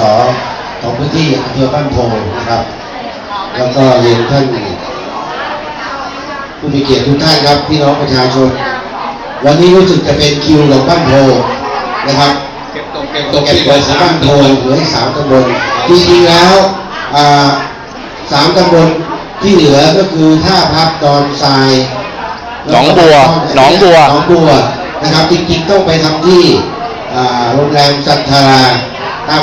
สของพื้นที่อำเภอบ้านโพนะครับ แล้วก็เรียนท่านผู้มีเกียรติทุกท่านครับพี่น้องประชาชน วันนี้รู้สึกจะเป็นคิวของบ้านโพนะครับตกเก็บตตัวกเก็บที่เงินสาบ้านโพเหลือสามตำบลจริงๆแล้วสามตำบลที่เหลือก็คือท่าพับดอนทรายหนองบัวหนองบัวหนองบัวนะครับจริงๆต้องไปทำที่โรงแรมจัทรา ตาม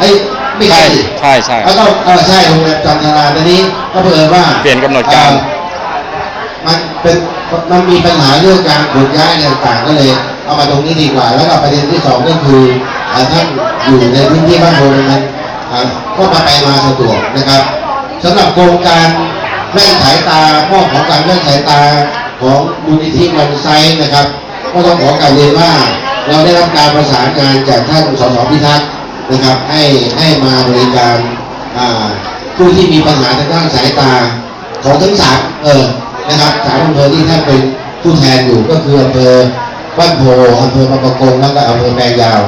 เอ้ยไม่ใช่ใช่ใช่ใช่แล้วก็เออใช่โรงแรมจันทราตอนนี้ก็เผอิญว่าเปลี่ยนกำหนดการเอ่อมันเป็นมันมีปัญหาเรื่องการขนย้ายอะไรต่างๆก็เลย เอามาตรงนี้ดีกว่า แล้วก็ประเด็นที่สองก็คืออ่าท่านอยู่ในพื้นที่บ้านโพนั้นอ่าก็มาไปมาสะดวกนะครับสำหรับโครงการแว่นสายตามอบของการแว่นสายตาของมูลนิธิมันไซต์นะครับ ก็ต้องขอกราบเรียนว่า เราได้รับการประสานงานจากท่านสสพิทักษ์ นะครับให้ให้มาบริการผู้ที่มีปัญหาทางด้านสายตาของทั้งสามเออนะครับสามอำเภอที่ท่านเป็นผู้แทนอยู่ก็คืออำเภอบ้านโพอำเภอบางประกงแล้วก็อำเภอแปลงยาว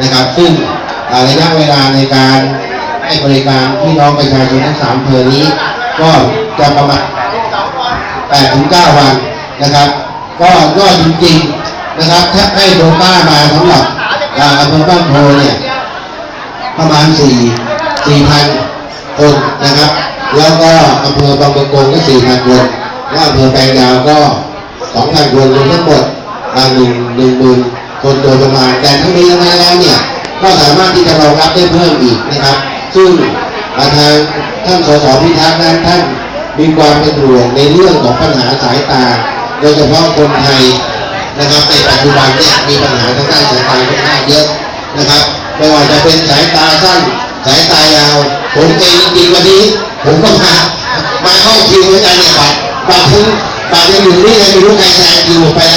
นะครับ ซึ่งระยะเวลาในการให้บริการพี่น้องประชาชนทั้งสามอำเภอนี้ ก็จะประมาณ8ถึง9วันนะครับ ก็ยอดจริงๆนะครับถ้าให้โดต้ามาสำหรับอ่าอำเภอบ้านโพเนี่ย ประมาณ4 4,000คนนะครับ แล้วก็อำเภอบางประกงก็4,000คนและอำเภอแปลงยาวก็2,000คนรวมทั้งหมดอ่าหนึ่งหนึ่งหมื่นคนโดยประมาณแต่ทั้งนี้ทั้งนั้นแล้วเนี่ยก็สามารถที่จะรองรับได้เพิ่มอีกนะครับ ซึ่งอ่าทางท่านสสพิทักษ์นั้นท่านมีความเป็นห่วงในเรื่องของปัญหาสายตา โดยเฉพาะคนไทยนะครับในปัจจุบันเนี่ยมีปัญหาทางด้านสายตาค่อนข้างเยอะ ไม่ว่าจะเป็นสายตาสั้น สายตายาว ผมเองจริงวันนี้ ผมก็มามาเข้าคิวเหมือนกันเนี่ยบัตรบัตรถึงบัตรยังอยู่นี่ยังไม่รู้ใครแซงคิวไป